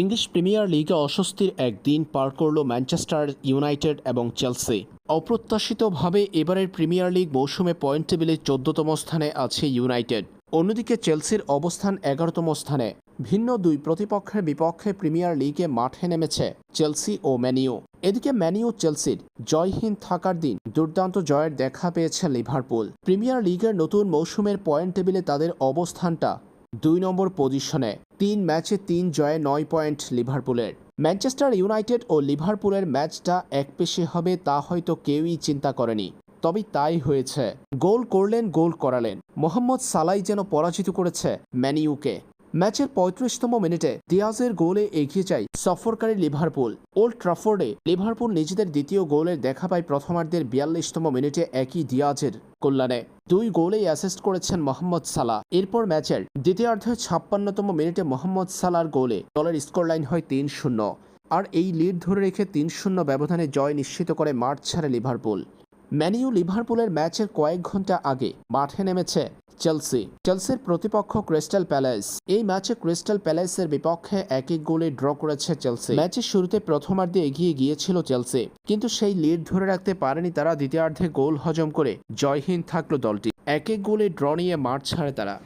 English premier লিগে অস্বস্তির একদিন পার করল ম্যানচেস্টার ইউনাইটেড এবং চেলসি। অপ্রত্যাশিতভাবে এবারের প্রিমিয়ার লিগ মৌসুমে পয়েন্ট টেবিলে চোদ্দতম স্থানে আছে ইউনাইটেড। অন্যদিকে চেলসির অবস্থান এগারোতম স্থানে। ভিন্ন দুই প্রতিপক্ষের বিপক্ষে প্রিমিয়ার লিগে মাঠে নেমেছে চেলসি ও ম্যানিউ এদিকে ম্যানিউ চেলসির জয়হীন থাকার দিন দুর্দান্ত জয়ের দেখা পেয়েছে লিভারপুল। প্রিমিয়ার লিগের নতুন মৌসুমের পয়েন্ট টেবিলে তাদের অবস্থানটা দুই নম্বর পজিশনে তিন ম্যাচে তিন জয়ে নয় পয়েন্ট লিভারপুলের। ম্যানচেস্টার ইউনাইটেড ও লিভারপুলের ম্যাচটা একপেশে হবে তা হয়তো কেউই চিন্তা করেনি, তবে তাই হয়েছে। গোল করলেন, গোল করালেন। মোহাম্মদ সালাই যেন পরাজিত করেছে ম্যানিউকে ম্যাচের পঁয়ত্রিশতম মিনিটে দিয়াজের গোলে এগিয়ে যায় সফরকারী লিভারপুল। ওল্ড ট্রাফোর্ডে লিভারপুল নিজেদের দ্বিতীয় গোলের দেখা পায় প্রথমার্ধের বিয়াল্লিশতম মিনিটে একই দিয়াজের কল্যাণে। দুই গোলেই অ্যাসিস্ট করেছেন মোহাম্মদ সালা এরপর ম্যাচের দ্বিতীয়ার্ধে ছাপ্পান্নতম মিনিটে মোহাম্মদ সালার গোলে দলের স্কোর লাইন হয় তিন শূন্য। আর এই লিড ধরে রেখে তিন শূন্য ব্যবধানে জয় নিশ্চিত করে মাঠ ছাড়ে লিভারপুল। ম্যানিউ লিভারপুলের ম্যাচের কয়েক ঘণ্টা আগে মাঠে নেমেছে চেলসি। চেলসির প্রতিপক্ষ ক্রিস্টাল প্যালেস। এই ম্যাচে ক্রিস্টাল প্যালেসের বিপক্ষে এক এক গোলে ড্র করেছে চেলসি। ম্যাচের শুরুতে প্রথমার্ধে এগিয়ে গিয়েছিল চেলসি। কিন্তু সেই লিড ধরে রাখতে পারেনি তারা দ্বিতীয়ার্ধে গোল হজম করে জয়হীন থাকল দলটি। এক এক গোলে ড্র নিয়ে মাঠ ছাড়ে তারা।